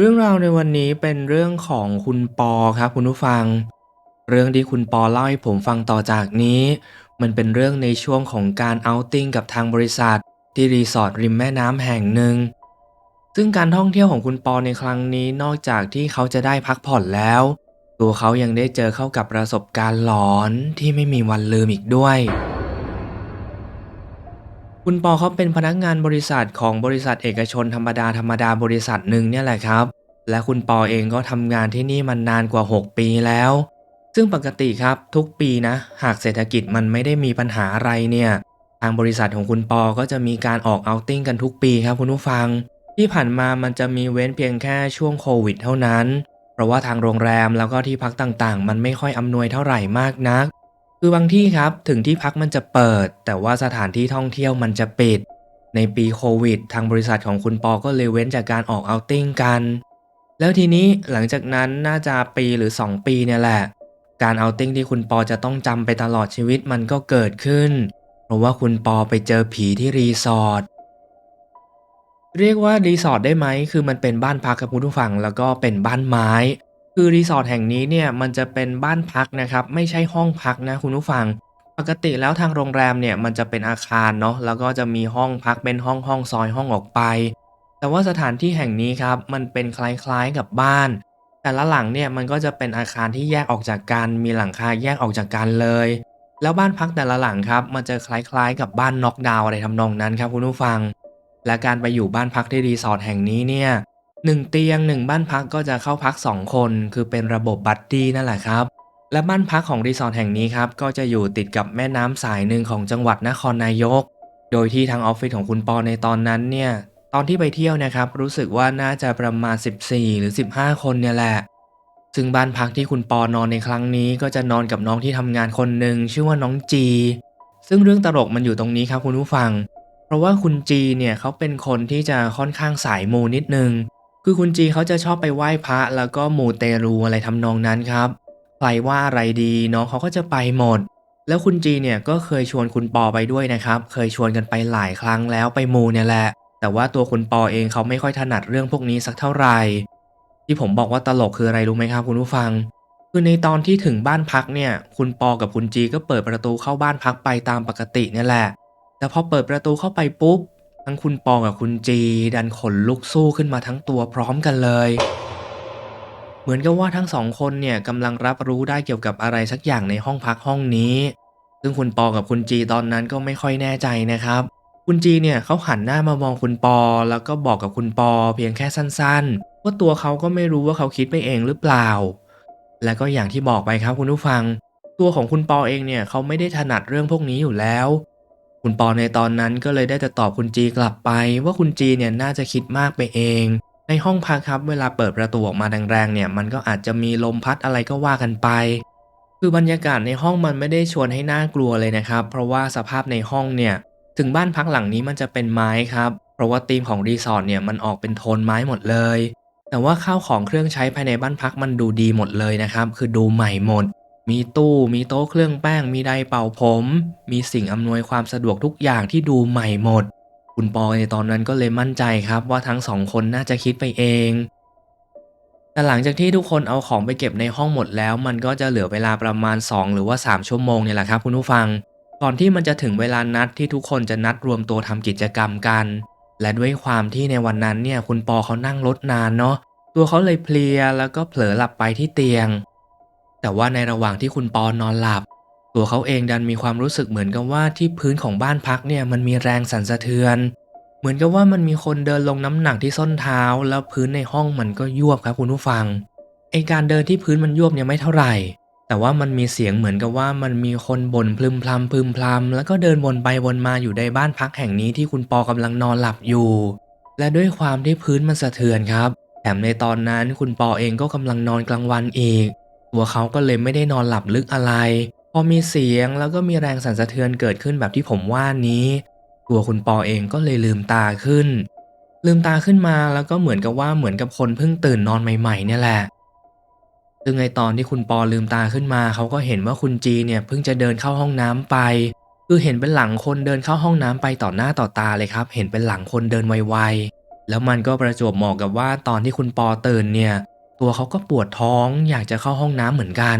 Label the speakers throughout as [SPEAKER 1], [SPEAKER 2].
[SPEAKER 1] เรื่องราวในวันนี้เป็นเรื่องของคุณปอครับคุณผู้ฟัง เรื่องที่คุณปอเล่าให้ผมฟังต่อจากนี้ มันเป็นเรื่องในช่วงของการเอาติ้งกับทางบริษัท ที่รีสอร์ทริมแม่น้ำแห่งหนึ่ง ซึ่งการท่องเที่ยวของคุณปอในครั้งนี้นอกจากที่เขาจะได้พักผ่อนแล้ว ตัวเขายังได้เจอเข้ากับประสบการณ์หลอนที่ไม่มีวันลืมอีกด้วย คุณปอเขาเป็นพนักงานบริษัทของบริษัทเอกชนธรรมดาธรรมดาบริษัทหนึ่งเนี่ยแหละครับ และคุณปอเองก็ทำงานที่นี่มานานกว่า 6 ปีแล้ว ซึ่งปกติครับทุกปีนะ หากเศรษฐกิจมันไม่ได้มีปัญหาอะไรเนี่ยทางบริษัทของคุณปอก็จะมีการออกเอาติ้งกันทุกปีครับคุณผู้ฟัง ที่ผ่านมามันจะมีเว้นเพียงแค่ช่วงโควิดเท่านั้น เพราะว่าทางโรงแรมแล้วก็ที่พักต่างๆ มันไม่ค่อยอำนวยเท่าไหร่มากนัก คือบางที่ครับถึงที่พักมันจะเปิด แต่ว่าสถานที่ท่องเที่ยวมันจะปิด ในปีโควิด ทางบริษัทของคุณปอก็เลยเว้นจากการออกเอาติ้งกัน แล้วทีนี้หลังจากนั้นน่าจะปีหรือ 2 ปีเนี่ยแหละ การเอาติ้งที่คุณปอจะต้องจำไปตลอดชีวิตมันก็เกิดขึ้น เพราะว่าคุณปอไปเจอผีที่รีสอร์ทเรียกว่ารีสอร์ทได้ไหมคือมันเป็นบ้านพักครับคุณผู้ฟังแล้วก็เป็นบ้านไม้ คือรีสอร์ทแห่งนี้เนี่ยมันจะเป็นบ้านพักนะครับ ไม่ใช่ห้องพักนะคุณผู้ฟัง ปกติแล้วทางโรงแรมเนี่ยมันจะเป็นอาคารเนาะแล้วก็จะมีห้องพักเป็นห้องห้องซอยห้องออกไป แต่ว่าสถานที่แห่งนี้ครับมันเป็นคล้ายๆกับบ้าน แต่ละหลังเนี่ยมันก็จะเป็นอาคารที่แยกออกจากกันมีหลังคาแยกออกจากกันเลย แล้วบ้านพักแต่ละหลังครับ มันจะคล้ายๆกับบ้านน็อกดาวอะไรทำนองนั้นครับคุณผู้ฟัง และการไปอยู่บ้านพักที่รีสอร์ทแห่งนี้เนี่ย หนึ่งเตียงหนึ่งบ้านพักก็จะเข้าพัก 2 คน คือเป็นระบบบัดดี้นั่นแหละครับ และบ้านพักของรีสอร์ทแห่งนี้ครับก็จะอยู่ติดกับแม่น้ำสายหนึ่งของจังหวัดนครนายก โดยที่ทางออฟฟิศของคุณปอในตอนนั้นเนี่ยตอนที่ไปเที่ยวนะครับรู้สึกว่าน่าจะประมาณ 14 หรือ 15 คนเนี่ยแหละ ซึ่งบ้านพักที่คุณปอนอนในครั้งนี้ก็จะนอนกับน้องที่ทำงานคนหนึ่งชื่อว่าน้องจี ซึ่งเรื่องตลกมันอยู่ตรงนี้ครับคุณผู้ฟัง เพราะว่าคุณจีเนี่ยเขาเป็นคนที่จะค่อนข้างสายมูนิดนึง คือคุณจีเขาจะชอบไปไหว้พระแล้วก็มูเตรูอะไรทำนองนั้นครับใครว่าอะไรดีน้องเขาก็จะไปหมด แล้วคุณจีเนี่ยก็เคยชวนคุณปอไปด้วยนะครับ เคยชวนกันไปหลายครั้งแล้วไปมูเนี่ยแหละ แต่ว่าตัวคุณปอเองเขาไม่ค่อยถนัดเรื่องพวกนี้สักเท่าไหร่ ที่ผมบอกว่าตลกคืออะไรรู้ไหมครับคุณผู้ฟัง คือในตอนที่ถึงบ้านพักเนี่ย คุณปอกับคุณจีก็เปิดประตูเข้าบ้านพักไปตามปกติเนี่ยแหละ แต่พอเปิดประตูเข้าไปปุ๊บ ทั้งคุณปองกับคุณจีดันขนลุกสู้ขึ้นมาทั้งตัวพร้อมกันเลย เหมือนกับว่าทั้งสองคนเนี่ยกำลังรับรู้ได้เกี่ยวกับอะไรสักอย่างในห้องพักห้องนี้ ซึ่งคุณปอกับคุณจีตอนนั้นก็ไม่ค่อยแน่ใจนะครับ คุณจีเนี่ยเขาหันหน้ามามองคุณปอ แล้วก็บอกกับคุณปอ เพียงแค่สั้นๆ ว่าตัวเขาก็ไม่รู้ว่าเขาคิดไปเองหรือเปล่า และก็อย่างที่บอกไปครับคุณผู้ฟัง ตัวของคุณปอเองเนี่ยเขาไม่ได้ถนัดเรื่องพวกนี้อยู่แล้ว คุณปอในตอนนั้นก็เลยได้แต่ตอบคุณจีกลับไป ว่าคุณจีเนี่ยน่าจะคิดมากไปเอง ในห้องพักครับเวลาเปิดประตูออกมาแรงๆเนี่ยมันก็อาจจะมีลมพัดอะไรก็ว่ากันไป คือบรรยากาศในห้องมันไม่ได้ชวนให้น่ากลัวเลยนะครับ เพราะว่าสภาพในห้องเนี่ยถึงบ้านพักหลังนี้มันจะเป็นไม้ครับ เพราะว่าธีมของรีสอร์ทเนี่ยมันออกเป็นโทนไม้หมดเลย แต่ว่าข้าวของเครื่องใช้ภายในบ้านพักมันดูดีหมดเลยนะครับ คือดูใหม่หมด มีตู้ มีโต๊ะเครื่องแป้ง มีไดร์เป่าผม มีสิ่งอำนวยความสะดวกทุกอย่างที่ดูใหม่หมด คุณปอในตอนนั้นก็เลยมั่นใจครับว่าทั้งสองคนน่าจะคิดไปเอง แต่หลังจากที่ทุกคนเอาของไปเก็บในห้องหมดแล้ว มันก็จะเหลือเวลาประมาณ 2 หรือว่า 3 ชั่วโมงเนี่ยแหละครับคุณผู้ฟัง ก่อนที่มันจะถึงเวลานัดที่ทุกคนจะนัดรวมตัวทำกิจกรรมกัน และด้วยความที่ในวันนั้นเนี่ยคุณปอเขานั่งรถนานเนาะ ตัวเขาเลยเพลียแล้วก็เผลอหลับไปที่เตียง แต่ว่าในระหว่างที่คุณปอนอนหลับ ตัวเขาเองดันมีความรู้สึกเหมือนกับว่าที่พื้นของบ้านพักเนี่ยมันมีแรงสั่นสะเทือน เหมือนกับว่ามันมีคนเดินลงน้ำหนักที่ส้นเท้า แล้วพื้นในห้องมันก็ยวบครับคุณผู้ฟังไอการเดินที่พื้นมันยวบเนี่ยไม่เท่าไหร่ แต่ว่ามันมีเสียงเหมือนกับว่ามันมีคนบ่นพลึมพลำพึมพลำแล้วก็เดินวนไปวนมาอยู่ในบ้านพักแห่งนี้ที่คุณปอกำลังนอนหลับอยู่ และด้วยความที่พื้นมันสะเทือนครับ แถมในตอนนั้นคุณปอเองก็กำลังนอนกลางวันอีก ตัวเขาก็เลยไม่ได้นอนหลับลึกอะไร พอมีเสียงแล้วก็มีแรงสั่นสะเทือนเกิดขึ้นแบบที่ผมว่านี้ ตัวคุณปอเองก็เลยลืมตาขึ้น ลืมตาขึ้นมาแล้วก็เหมือนกับว่าเหมือนกับคนเพิ่งตื่นนอนใหม่ ๆ เนี่ยแหละซึ่งในตอนที่คุณปอลืมตาขึ้นมาเขาก็เห็นว่าคุณจีเนี่ยเพิ่งจะเดินเข้าห้องน้ำไป คือเห็นเป็นหลังคนเดินเข้าห้องน้ำไปต่อหน้าต่อตาเลยครับ เห็นเป็นหลังคนเดินไวๆแล้วมันก็ประจวบเหมาะกับว่าตอนที่คุณปอตื่นเนี่ย ตัวเขาก็ปวดท้องอยากจะเข้าห้องน้ำเหมือนกัน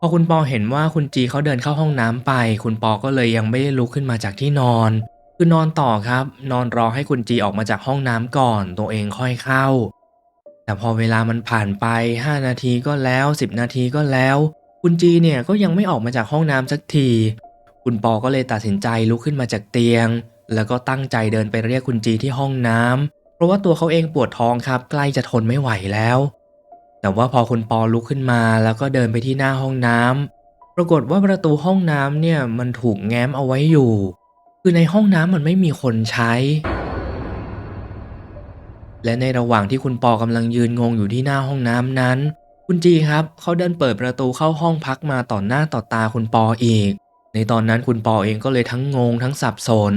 [SPEAKER 1] พอคุณปอเห็นว่าคุณจีเขาเดินเข้าห้องน้ำไป คุณปอก็เลยยังไม่ได้ลุกขึ้นมาจากที่นอน คือนอนต่อครับ นอนรอให้คุณจีออกมาจากห้องน้ำก่อน ตัวเองค่อยเข้า แต่พอเวลามันผ่านไป 5 นาทีก็แล้ว 10 นาทีก็แล้ว คุณจีเนี่ยก็ยังไม่ออกมาจากห้องน้ำสักที คุณปอก็เลยตัดสินใจลุกขึ้นมาจากเตียง แล้วก็ตั้งใจเดินไปเรียกคุณจีที่ห้องน้ำ เพราะว่าตัวเขาเองปวดท้องครับ ใกล้จะทนไม่ไหวแล้ว แต่ว่าพอคุณปอลุกขึ้นมาแล้วก็เดินไปที่หน้าห้องน้ำปรากฏว่าประตูห้องน้ำเนี่ยมันถูกแง้มเอาไว้อยู่ คือในห้องน้ำมันไม่มีคนใช้ และในระหว่างที่คุณปอกำลังยืนงงอยู่ที่หน้าห้องน้ำนั้น คุณจีครับเขาเดินเปิดประตูเข้าห้องพักมาต่อหน้าต่อตาคุณปออีก ในตอนนั้นคุณปอเองก็เลยทั้งงงทั้งสับสน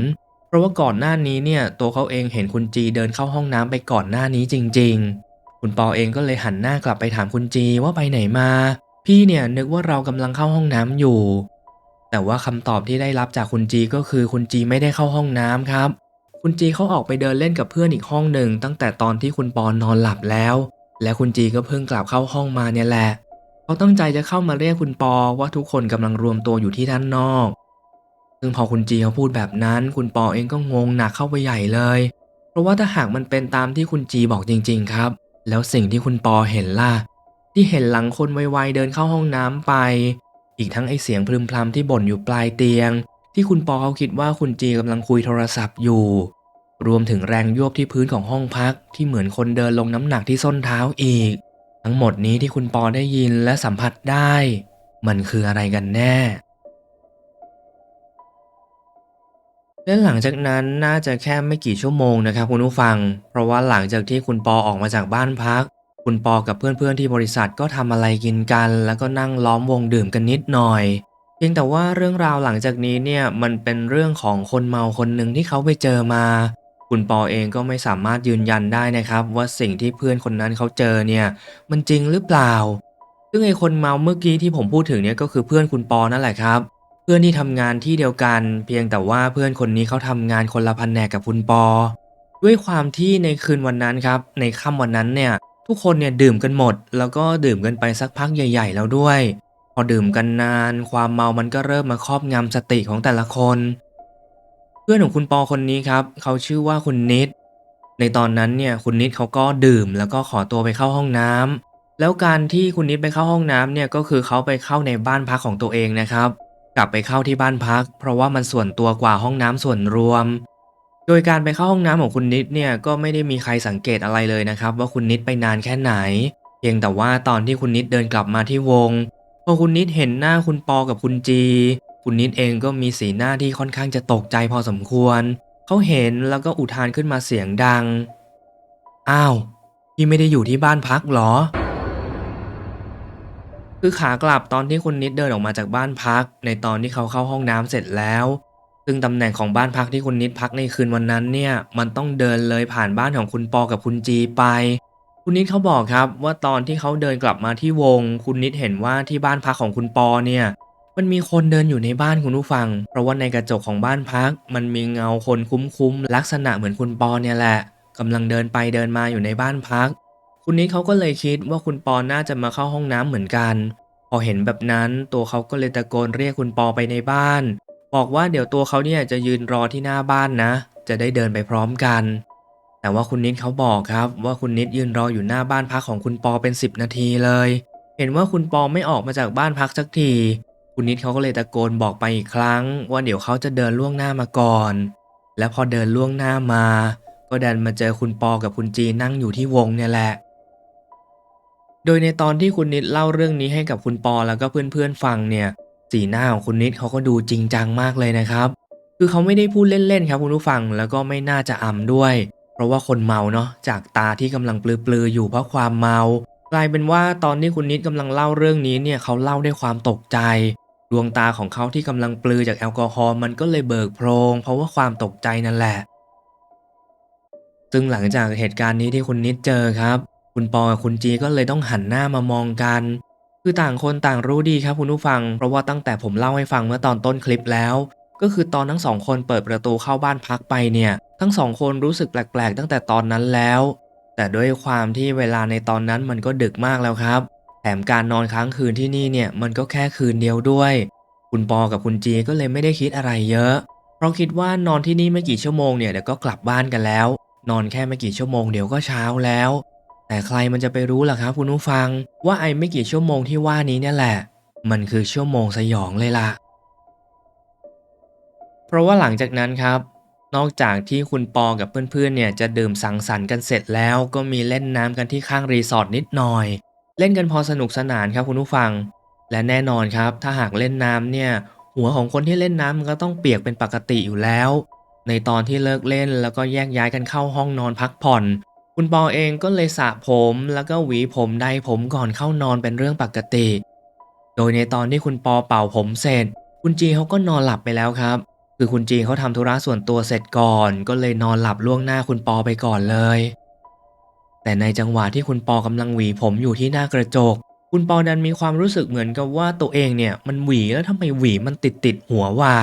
[SPEAKER 1] เพราะว่าก่อนหน้านี้เนี่ยตัวเขาเองเห็นคุณจีเดินเข้าห้องน้ำไปก่อนหน้านี้จริง ๆ คุณปอเองก็เลยหันหน้ากลับไปถามคุณจีว่าไปไหนมา พี่เนี่ยนึกว่าเรากำลังเข้าห้องน้ำอยู่ แต่ว่าคำตอบที่ได้รับจากคุณจีก็คือคุณจีไม่ได้เข้าห้องน้ำครับ คุณจีเขาออกไปเดินเล่นกับเพื่อนอีกห้องหนึ่งตั้งแต่ตอนที่คุณปอนอนหลับแล้ว และคุณจีก็เพิ่งกลับเข้าห้องมาเนี่ยแหละเขาตั้งใจจะเข้ามาเรียกคุณปอว่าทุกคนกำลังรวมตัวอยู่ที่ด้านนอก ซึ่งพอคุณจีเขาพูดแบบนั้น คุณปอเองก็งงหนักเข้าไปใหญ่เลย เพราะว่าถ้าหากมันเป็นตามที่คุณจีบอกจริง ๆ ครับ แล้วสิ่งที่คุณปอเห็นล่ะ ที่เห็นหลังคนไวๆเดินเข้าห้องน้ำไป อีกทั้งไอเสียงพรึมพรำที่บ่นอยู่ปลายเตียง ที่คุณปอเขาคิดว่าคุณจีกำลังคุยโทรศัพท์อยู่ รวมถึงแรงยวบที่พื้นของห้องพัก ที่เหมือนคนเดินลงน้ำหนักที่ส้นเท้าอีก ทั้งหมดนี้ที่คุณปอได้ยินและสัมผัสได้ มันคืออะไรกันแน่ และหลังจากนั้นน่าจะแค่ไม่กี่ชั่วโมงนะครับคุณผู้ฟัง เพราะว่าหลังจากที่คุณปอออกมาจากบ้านพัก คุณปอกับเพื่อนๆที่บริษัทก็ทำอะไรกินกัน แล้วก็นั่งล้อมวงดื่มกันนิดหน่อย เพียงแต่ว่าเรื่องราวหลังจากนี้เนี่ยมันเป็นเรื่องของคนเมาคนหนึ่งที่เขาไปเจอมา คุณปอเองก็ไม่สามารถยืนยันได้นะครับ ว่าสิ่งที่เพื่อนคนนั้นเขาเจอเนี่ยมันจริงหรือเปล่า ซึ่งไอ้คนเมาเมื่อกี้ที่ผมพูดถึงเนี่ยก็คือเพื่อนคุณปอนั่นแหละครับ เพื่อนที่ทำงานที่เดียวกัน เพียงแต่ว่าเพื่อนคนนี้เขาทำงานคนละแผนกกับคุณปอ ด้วยความที่ในคืนวันนั้นครับ ในค่ำวันนั้นเนี่ยทุกคนเนี่ยดื่มกันหมด แล้วก็ดื่มกันไปสักพักใหญ่ ๆ แล้วด้วย พอดื่มกันนาน ความเมามันก็เริ่มมาครอบงำสติของแต่ละคน เพื่อนของคุณปอคนนี้ครับเขาชื่อว่าคุณนิด ในตอนนั้นเนี่ยคุณนิดเขาก็ดื่มแล้วก็ขอตัวไปเข้าห้องน้ำแล้วการที่คุณนิดไปเข้าห้องน้ำเนี่ยก็คือเขาไปเข้าในบ้านพักของตัวเองนะครับ กลับไปเข้าที่บ้านพัก เพราะว่ามันส่วนตัวกว่าห้องน้ำส่วนรวม โดยการไปเข้าห้องน้ำของคุณนิดเนี่ยก็ไม่ได้มีใครสังเกตอะไรเลยนะครับ ว่าคุณนิดไปนานแค่ไหน เพียงแต่ว่าตอนที่คุณนิดเดินกลับมาที่วงพอคุณนิดเห็นหน้าคุณปอกับคุณจี คุณนิดเองก็มีสีหน้าที่ค่อนข้างจะตกใจพอสมควร เขาเห็นแล้วก็อุทานขึ้นมาเสียงดัง อ้าวพี่ไม่ได้อยู่ที่บ้านพักหรอ คือขากลับตอนที่คุณนิดเดินออกมาจากบ้านพัก ในตอนที่เขาเข้าห้องน้ำเสร็จแล้ว ซึ่งตำแหน่งของบ้านพักที่คุณนิดพักในคืนวันนั้นเนี่ย มันต้องเดินเลยผ่านบ้านของคุณปอกับคุณจีไป คุณนิดเขาบอกครับว่าตอนที่เขาเดินกลับมาที่วง คุณนิดเห็นว่าที่บ้านพักของคุณปอเนี่ย มันมีคนเดินอยู่ในบ้านคุณผู้ฟัง เพราะว่าในกระจกของบ้านพัก มันมีเงาคนคุ้มๆลักษณะเหมือนคุณปอเนี่ยแหละกำลังเดินไปเดินมาอยู่ในบ้านพัก คุณนิดเขาก็เลยคิดว่าคุณปอน่าจะมาเข้าห้องน้ำเหมือนกัน พอเห็นแบบนั้นตัวเขาก็เลยตะโกนเรียกคุณปอไปในบ้าน บอกว่าเดี๋ยวตัวเขาเนี่ยจะยืนรอที่หน้าบ้านนะ จะได้เดินไปพร้อมกัน แต่ว่าคุณนิดเขาบอกครับ ว่าคุณนิดยืนรออยู่หน้าบ้านพักของคุณปอเป็น 10 นาทีเลย เห็นว่าคุณปอไม่ออกมาจากบ้านพักสักที คุณนิดเขาก็เลยตะโกนบอกไปอีกครั้ง ว่าเดี๋ยวเขาจะเดินล่วงหน้ามาก่อน และพอเดินล่วงหน้ามา ก็ดันมาเจอคุณปอกับคุณจีนั่งอยู่ที่วงเนี่ยแหละ โดยในตอนที่คุณนิดเล่าเรื่องนี้ให้กับคุณปอแล้วก็เพื่อนๆฟังเนี่ย สีหน้าของคุณนิดเขาก็ดูจริงจังมากเลยนะครับ คือเขาไม่ได้พูดเล่นๆครับคุณผู้ฟังแล้วก็ไม่น่าจะอำด้วย เพราะว่าคนเมาเนาะจากตาที่กำลังปลือๆอยู่เพราะความเมากลายเป็นว่าตอนที่คุณนิดกำลังเล่าเรื่องนี้เนี่ยเขาเล่าด้วยความตกใจ ดวงตาของเขาที่กำลังปลือจากแอลกอฮอล์มันก็เลยเบิกโพรง เพราะว่าความตกใจนั่นแหละ ซึ่งหลังจากเหตุการณ์นี้ที่คุณนิดเจอครับ คุณปอกับคุณจีก็เลยต้องหันหน้ามามองกัน คือต่างคนต่างรู้ดีครับคุณผู้ฟัง เพราะว่าตั้งแต่ผมเล่าให้ฟังเมื่อตอนต้นคลิปแล้ว ก็คือตอนทั้งสองคนเปิดประตูเข้าบ้านพักไปเนี่ย ทั้งสองคนรู้สึกแปลกๆ ตั้งแต่ตอนนั้นแล้ว แต่ด้วยความที่เวลาในตอนนั้นมันก็ดึกมากแล้วครับ แถมการนอนค้างคืนที่นี่เนี่ยมันก็แค่คืนเดียวด้วย คุณปอกับคุณจีก็เลยไม่ได้คิดอะไรเยอะ เพราะคิดว่านอนที่นี่ไม่กี่ชั่วโมงเนี่ยเดี๋ยวก็กลับบ้านกันแล้ว นอนแค่ไม่กี่ชั่วโมงเดี๋ยวก็เช้าแล้ว แต่ใครมันจะไปรู้ล่ะครับคุณผู้ฟัง ว่าไอ้ไม่กี่ชั่วโมงที่ว่านี้เนี่ยแหละ มันคือชั่วโมงสยองเลยล่ะ เพราะว่าหลังจากนั้นครับ นอกจากที่คุณปอกับเพื่อนๆเนี่ยจะดื่มสังสรรค์กันเสร็จแล้ว ก็มีเล่นน้ำกันที่ข้างรีสอร์ทนิดหน่อย เล่นกันพอสนุกสนานครับคุณผู้ฟัง และแน่นอนครับ ถ้าหากเล่นน้ำเนี่ยหัวของคนที่เล่นน้ำมันก็ต้องเปียกเป็นปกติอยู่แล้ว ในตอนที่เลิกเล่นแล้วก็แยกย้ายกันเข้าห้องนอนพักผ่อน คุณปอเองก็เลยสระผมแล้วก็หวีผมไดผมก่อนเข้านอนเป็นเรื่องปกติ โดยในตอนที่คุณปอเป่าผมเสร็จ คุณจีเขาก็นอนหลับไปแล้วครับ คือคุณจีเขาทำธุระส่วนตัวเสร็จก่อน ก็เลยนอนหลับล่วงหน้าคุณปอไปก่อนเลย แต่ในจังหวะที่คุณปอกำลังหวีผมอยู่ที่หน้ากระจก คุณปอดันมีความรู้สึกเหมือนกับว่าตัวเองเนี่ยมันหวีแล้วทำไมหวีมันติดติดหัวว่า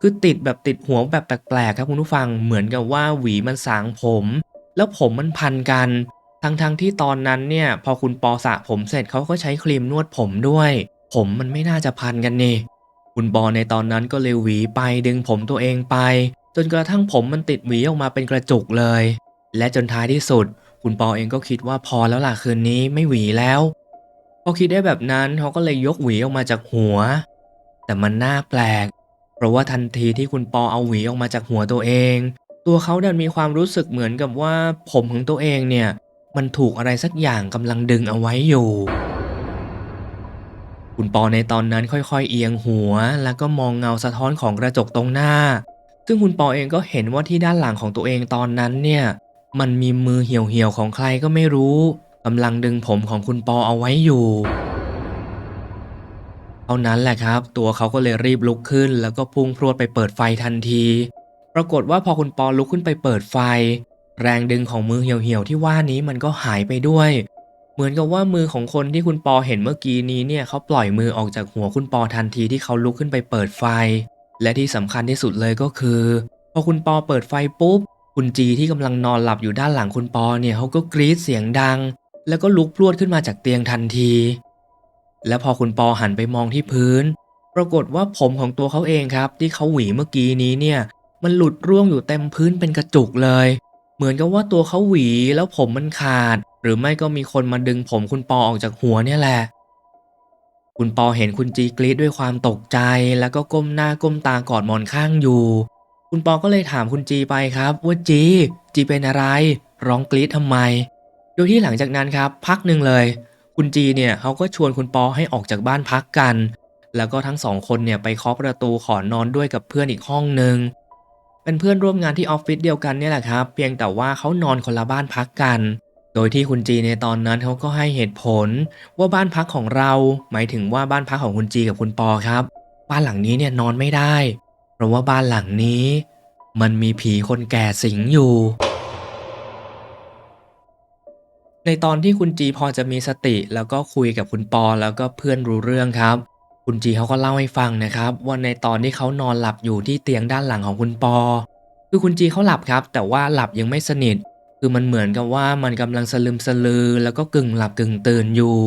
[SPEAKER 1] คือติดแบบติดหัวแบบแปลกๆครับคุณผู้ฟังเหมือนกับว่าหวีมันสางผม แล้วผมมันพันกัน ทั้งๆที่ตอนนั้นเนี่ย พอคุณปอสระผมเสร็จเขาก็ใช้ครีมนวดผมด้วย ผมมันไม่น่าจะพันกันนี่คุณปอในตอนนั้นก็เลยหวีไปดึงผมตัวเองไป จนกระทั่งผมมันติดหวีออกมาเป็นกระจุกเลย และจนท้ายที่สุด คุณปอเองก็คิดว่าพอแล้วล่ะคืนนี้ไม่หวีแล้วพอคิดได้แบบนั้นเขาก็เลยยกหวีออกมาจากหัว แต่มันน่าแปลก เพราะว่าทันทีที่คุณปอเอาหวีออกมาจากหัวตัวเอง ตัวเขาดันมีความรู้สึกเหมือนกับว่า ผมของตัวเองเนี่ย มันถูกอะไรสักอย่างกำลังดึงเอาไว้อยู่ คุณปอในตอนนั้นค่อยๆ เอียงหัว แล้วก็มองเงาสะท้อนของกระจกตรงหน้า ซึ่งคุณปอเองก็เห็นว่าที่ด้านหลังของตัวเองตอนนั้นเนี่ย มันมีมือเหี่ยวๆของใครก็ไม่รู้กำลังดึงผมของคุณปอเอาไว้อยู่เท่านั้นแหละครับ ตัวเขาก็เลยรีบลุกขึ้น แล้วก็พุ่งพรวดไปเปิดไฟทันที ปรากฏว่าพอคุณปอลุกขึ้นไปเปิดไฟ แรงดึงของมือเหี่ยวๆที่ว่านี้มันก็หายไปด้วย เหมือนกับว่ามือของคนที่คุณปอเห็นเมื่อกี้นี้เนี่ยเขาปล่อยมือออกจากหัวคุณปอทันทีที่เขาลุกขึ้นไปเปิดไฟ และที่สำคัญที่สุดเลยก็คือ พอคุณปอเปิดไฟปุ๊บคุณจีที่กำลังนอนหลับอยู่ด้านหลังคุณปอเนี่ยเขาก็กรีดเสียงดัง แล้วก็ลุกพรวดขึ้นมาจากเตียงทันที และพอคุณปอหันไปมองที่พื้น ปรากฏว่าผมของตัวเขาเองครับ ที่เขาหวีเมื่อกี้นี้เนี่ย มันหลุดร่วงอยู่เต็มพื้นเป็นกระจุกเลย เหมือนกับว่าตัวเขาหวีแล้วผมมันขาด หรือไม่ก็มีคนมาดึงผมคุณปอออกจากหัวเนี่ยแหละ คุณปอเห็นคุณจีกรีดด้วยความตกใจแล้วก็ก้มหน้าก้มตากอดหมอนข้างอยู่ คุณปอก็เลยถามคุณจีไปครับ ว่าจี จีเป็นอะไร ร้องกรีดทำไม โดยที่หลังจากนั้นครับ พักหนึ่งเลย คุณจีเนี่ยเขาก็ชวนคุณปอให้ออกจากบ้านพักกัน แล้วก็ทั้งสองคนเนี่ยไปเคาะประตูขอนอนด้วยกับเพื่อนอีกห้องหนึ่ง เป็นเพื่อนร่วมงานที่ออฟฟิศเดียวกันเนี่ยแหละครับ เพียงแต่ว่าเขานอนคนละบ้านพักกัน โดยที่คุณจีในตอนนั้นเขาก็ให้เหตุผล ว่าบ้านพักของเรา หมายถึงว่าบ้านพักของคุณจีกับคุณปอครับ บ้านหลังนี้เนี่ยนอนไม่ได้ เพราะว่าบ้านหลังนี้ มันมีผีคนแก่สิงอยู่ ในตอนที่คุณจีพอจะมีสติแล้วก็คุยกับคุณปอแล้วก็เพื่อนรู้เรื่องครับ คุณจีเขาก็เล่าให้ฟังนะครับ ว่าในตอนที่เขานอนหลับอยู่ที่เตียงด้านหลังของคุณปอ คือคุณจีเขาหลับครับ แต่ว่าหลับยังไม่สนิท คือมันเหมือนกับว่ามันกำลังสลึมสลือ แล้วก็กึ่งหลับกึ่งตื่นอยู่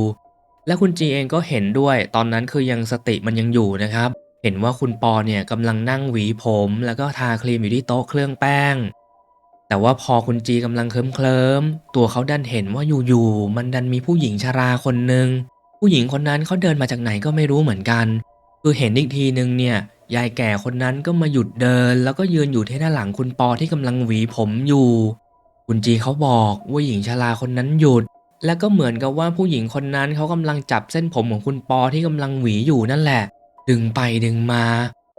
[SPEAKER 1] และคุณจีเองก็เห็นด้วย ตอนนั้นคือยังสติมันยังอยู่นะครับ เห็นว่าคุณปอเนี่ยกำลังนั่งหวีผม แล้วก็ทาครีมอยู่ที่โต๊ะเครื่องแป้ง แต่ว่าพอคุณจีกำลังเคลิ้มเคลิมๆตัวเขาดันเห็นว่าอยู่ๆมันดันมีผู้หญิงชราคนหนึ่ง ผู้หญิงคนนั้นเขาเดินมาจากไหนก็ไม่รู้เหมือนกัน คือเห็นอีกทีนึงเนี่ย ยายแก่คนนั้นก็มาหยุดเดิน แล้วก็ยืนอยู่ที่ด้าหลังคุณปอที่กำลังหวีผมอยู่ คุณจีเขาบอกว่าหญิงชราคนนั้นหยุด แล้วก็เหมือนกับว่าผู้หญิงคนนั้นเขากำลังจับเส้นผมของคุณปอที่กำลังหวีอยู่นั่นแหละ ดึงไปดึงมา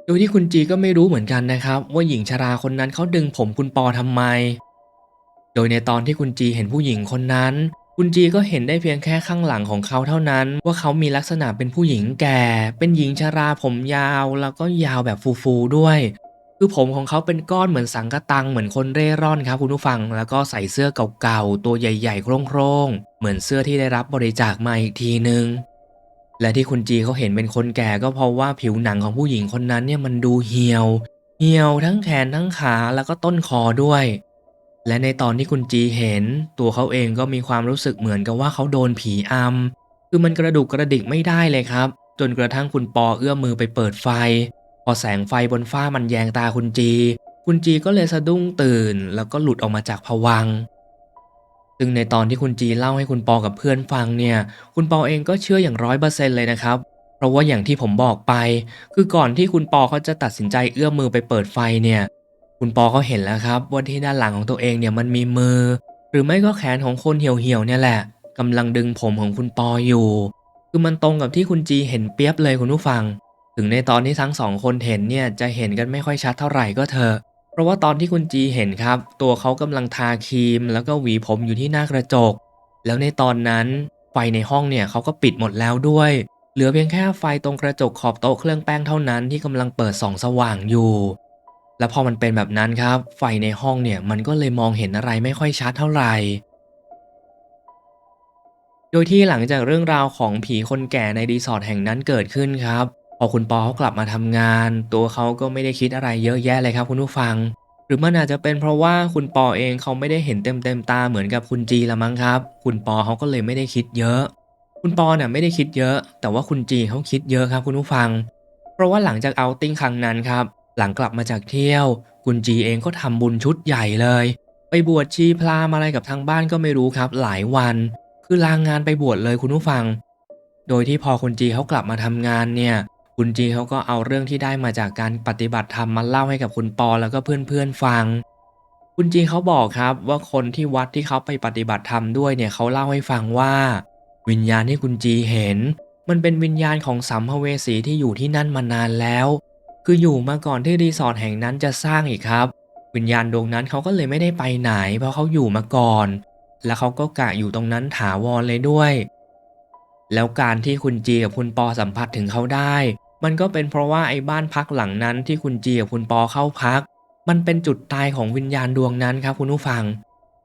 [SPEAKER 1] โดยที่คุณจีก็ไม่รู้เหมือนกันนะครับ ว่าหญิงชราคนนั้นเขาดึงผมคุณปอทำไม โดยในตอนที่คุณจีเห็นผู้หญิงคนนั้น คุณจีก็เห็นได้เพียงแค่ข้างหลังของเขาเท่านั้น ว่าเขามีลักษณะเป็นผู้หญิงแก่ เป็นหญิงชราผมยาว แล้วก็ยาวแบบฟูๆด้วยคือผมของเขาเป็นก้อนเหมือนสังกะตังเหมือนคนเร่ร่อนครับคุณผู้ฟัง แล้วก็ใส่เสื้อเก่าๆ ตัวใหญ่ๆ โครงๆ เหมือนเสื้อที่ได้รับบริจาคมาอีกทีนึง และที่คุณจีเขาเห็นเป็นคนแก่ก็เพราะว่าผิวหนังของผู้หญิงคนนั้นเนี่ยมันดูเหี่ยว เหี่ยวทั้งแขนทั้งขาแล้วก็ต้นคอด้วย และในตอนที่คุณจีเห็น ตัวเขาเองก็มีความรู้สึกเหมือนกับว่าเขาโดนผีอำคือมันกระดุกกระดิกไม่ได้เลยครับ จนกระทั่งคุณปอเอื้อมมือไปเปิดไฟ พอแสงไฟบนฝ้ามันแยงตาคุณจี คุณจีก็เลยสะดุ้งตื่น แล้วก็หลุดออกมาจากผวังซึ่งในตอนที่คุณจีเล่าให้คุณปอกับเพื่อนฟังเนี่ย คุณปอเองก็เชื่ออย่างร้อยเปอร์เซ็นต์เลยนะครับ เพราะว่าอย่างที่ผมบอกไป คือก่อนที่คุณปอเขาจะตัดสินใจเอื้อมมือไปเปิดไฟเนี่ย คุณปอเขาเห็นแล้วครับว่าที่ด้านหลังของตัวเองเนี่ยมันมีมือ หรือไม่ก็แขนของคนเหี่ยวๆเนี่ยแหละกำลังดึงผมของคุณปออยู่ คือมันตรงกับที่คุณจีเห็นเปียบเลยคุณผู้ฟัง ถึงในตอนที่ทั้งสองคนเห็นเนี่ยจะเห็นกันไม่ค่อยชัดเท่าไหร่ก็เถอะเพราะว่าตอนที่คุณจีเห็นครับ ตัวเขากำลังทาครีม แล้วก็หวีผมอยู่ที่หน้ากระจก แล้วในตอนนั้นไฟในห้องเนี่ยเขาก็ปิดหมดแล้วด้วย เหลือเพียงแค่ไฟตรงกระจกขอบโต๊ะเครื่องแป้งเท่านั้นที่กำลังเปิดส่องสว่างอยู่ แล้วพอมันเป็นแบบนั้นครับ ไฟในห้องเนี่ยมันก็เลยมองเห็นอะไรไม่ค่อยชัดเท่าไหร่ โดยที่หลังจากเรื่องราวของผีคนแก่ในรีสอร์ทแห่งนั้นเกิดขึ้นครับ พอคุณปอเขากลับมาทำงาน ตัวเขาก็ไม่ได้คิดอะไรเยอะแยะเลยครับคุณผู้ฟัง หรือมันอาจจะเป็นเพราะว่าคุณปอเองเขาไม่ได้เห็นเต็มเต็มๆตาเหมือนกับคุณจีละมั้งครับ คุณปอเขาก็เลยไม่ได้คิดเยอะ คุณปอเนี่ยไม่ได้คิดเยอะ แต่ว่าคุณจีเขาคิดเยอะครับคุณผู้ฟัง เพราะว่าหลังจากเอาติ้งครั้งนั้นครับ หลังกลับมาจากเที่ยว คุณจีเองก็ทำบุญชุดใหญ่เลย ไปบวชชีพราหมณ์อะไรกับทางบ้านก็ไม่รู้ครับ หลายวัน คือลางงานไปบวชเลยคุณผู้ฟัง โดยที่พอคุณจีเขากลับมาทำงานเนี่ย คุณจีเขาก็เอาเรื่องที่ได้มาจากการปฏิบัติธรรมมาเล่าให้กับคุณปอแล้วก็เพื่อนๆฟัง คุณจีเขาบอกครับว่าคนที่วัดที่เขาไปปฏิบัติธรรมด้วยเนี่ยเขาเล่าให้ฟังว่า วิญญาณที่คุณจีเห็น มันเป็นวิญญาณของสัมภเวสีที่อยู่ที่นั่นมานานแล้ว คืออยู่มาก่อนที่รีสอร์ทแห่งนั้นจะสร้างอีกครับ วิญญาณดวงนั้นเขาก็เลยไม่ได้ไปไหน เพราะเขาอยู่มาก่อน แล้วเขาก็กะอยู่ตรงนั้นถาวรเลยด้วย แล้วการที่คุณจีกับคุณปอสัมผัสถึงเขาได้ มันก็เป็นเพราะว่าไอ้บ้านพักหลังนั้นที่คุณจีกับคุณปอเข้าพัก มันเป็นจุดตายของวิญญาณดวงนั้นครับคุณผู้ฟัง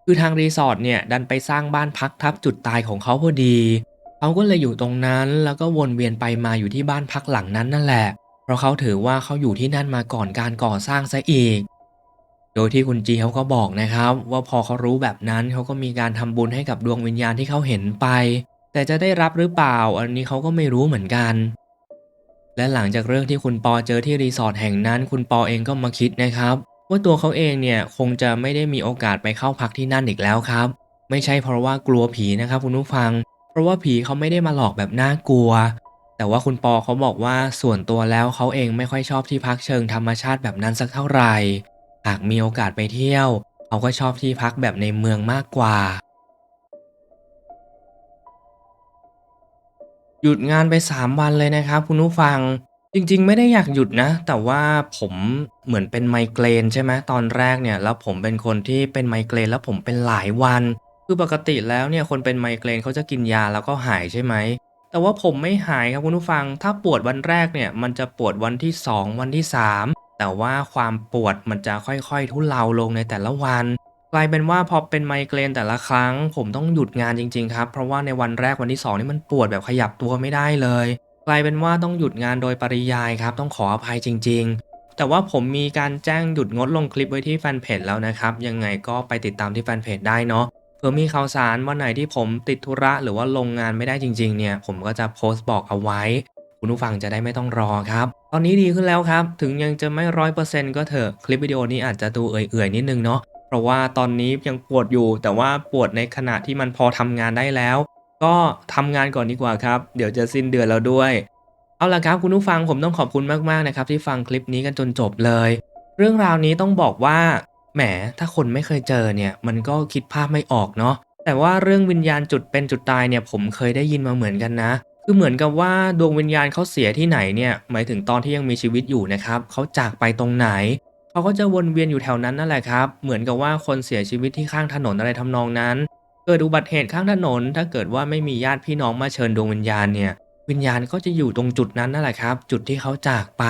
[SPEAKER 1] คือทางรีสอร์ทเนี่ยดันไปสร้างบ้านพักทับจุดตายของเขาพอดีเขาก็เลยอยู่ตรงนั้นแล้วก็วนเวียนไปมาอยู่ที่บ้านพักหลังนั้นนั่นแหละ เพราะเขาถือว่าเขาอยู่ที่นั่นมาก่อนการก่อสร้างซะอีก โดยที่คุณจีเขาก็บอกนะครับ ว่าพอเขารู้แบบนั้นเขาก็มีการทำบุญให้กับดวงวิญญาณที่เขาเห็นไป แต่จะได้รับหรือเปล่า อันนี้เขาก็ไม่รู้เหมือนกัน และหลังจากเรื่องที่คุณปอเจอที่รีสอร์ทแห่งนั้น คุณปอเองก็มาคิดนะครับว่าตัวเขาเองเนี่ยคงจะไม่ได้มีโอกาสไปเข้าพักที่นั่นอีกแล้วครับ ไม่ใช่เพราะว่ากลัวผีนะครับคุณผู้ฟัง เพราะว่าผีเขาไม่ได้มาหลอกแบบน่ากลัว แต่ว่าคุณปอเขาบอกว่าส่วนตัวแล้วเขาเองไม่ค่อยชอบที่พักเชิงธรรมชาติแบบนั้นสักเท่าไหร่ หากมีโอกาสไปเที่ยว เขาก็ชอบที่พักแบบในเมืองมากกว่า หยุดงานไป 3 วันเลยนะครับคุณผู้ฟัง จริงๆ ไม่ได้อยากหยุดนะ แต่ว่าผมเหมือนเป็นไมเกรนใช่ไหมตอนแรกเนี่ยแล้วผมเป็นคนที่เป็นไมเกรนแล้วผมเป็นหลายวัน คือปกติแล้วเนี่ยคนเป็นไมเกรนเขาจะกินยาแล้วก็หายใช่ไหม แต่ว่าผมไม่หายครับคุณผู้ฟัง ถ้าปวดวันแรกเนี่ย มันจะปวดวันที่ 2 วันที่ 3 แต่ว่าความปวดมันจะค่อยๆ ทุเลาลงในแต่ละวันกลายเป็นว่าพอเป็นไมเกรนแต่ละครั้ง ผมต้องหยุดงานจริงๆครับ เพราะว่าในวันแรกวันที่ 2 นี่มันปวดแบบขยับตัวไม่ได้เลยกลายเป็นว่าต้องหยุดงานโดยปริยายครับ ต้องขออภัยจริง ๆ แต่ว่าผมมีการแจ้งหยุดงดลงคลิปไว้ที่แฟนเพจแล้วนะครับ ยังไงก็ไปติดตามที่แฟนเพจได้เนาะ อมีข่าวสารวันไหนที่ผมติดธุระหรือว่าลงงานไม่ได้จริงๆเนี่ย ผมก็จะโพสต์บอกเอาไว้ คุณผู้ฟังจะได้ไม่ต้องรอครับ ตอนนี้ดีขึ้นแล้วครับ ถึงยังจะไม่ร้อยเปอร์เซ็นต์ก็เถอะ คลิปวิดีโอนี้อาจจะดูเอื่อยๆนิดนึงเนาะ เพราะว่าตอนนี้ยังปวดอยู่ แต่ว่าปวดในขณะที่มันพอทำงานได้แล้ว ก็ทำงานก่อนดีกว่าครับ เดี๋ยวจะสิ้นเดือนแล้วด้วย เอาละครับคุณผู้ฟังผมต้องขอบคุณมากๆนะครับที่ฟังคลิปนี้กันจนจบเลย เรื่องราวนี้ต้องบอกว่า แหม ถ้าคนไม่เคยเจอเนี่ย มันก็คิดภาพไม่ออกเนาะ แต่ว่าเรื่องวิญญาณจุดเป็นจุดตายเนี่ย ผมเคยได้ยินมาเหมือนกันนะ คือเหมือนกับว่าดวงวิญญาณเขาเสียที่ไหนเนี่ย หมายถึงตอนที่ยังมีชีวิตอยู่นะครับ เขาจากไปตรงไหน เขาก็จะวนเวียนอยู่แถวนั้นนั่นแหละครับ เหมือนกับว่าคนเสียชีวิตที่ข้างถนนอะไรทำนองนั้น เกิดอุบัติเหตุข้างถนน ถ้าเกิดว่าไม่มีญาติพี่น้องมาเชิญดวงวิญญาณเนี่ย วิญญาณก็จะอยู่ตรงจุดนั้นนั่นแหละครับ จุดที่เขาจากไป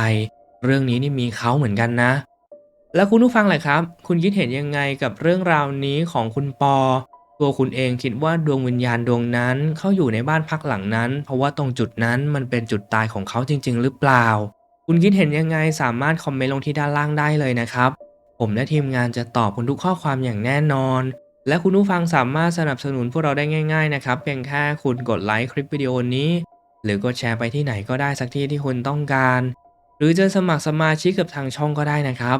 [SPEAKER 1] เรื่องนี้นี่มีเขาเหมือนกันนะ แล้วคุณผู้ฟังล่ะครับ คุณคิดเห็นยังไงกับเรื่องราวนี้ของคุณปอ ตัวคุณเองคิดว่าดวงวิญญาณดวงนั้นเขาอยู่ในบ้านพักหลังนั้น เพราะว่าตรงจุดนั้นมันเป็นจุดตายของเขาจริง ๆ หรือเปล่า คุณคิดเห็นยังไงสามารถคอมเมนต์ลงที่ด้านล่างได้เลยนะครับ ผมและทีมงานจะตอบคุณทุกข้อความอย่างแน่นอน และคุณผู้ฟังสามารถสนับสนุนพวกเราได้ง่าย ๆ นะครับ เพียงแค่คุณกดไลค์คลิปวิดีโอนี้ หรือกดแชร์ไปที่ไหนก็ได้สักที่ที่คุณต้องการ หรือจะสมัครสมาชิกกับทางช่องก็ได้นะครับ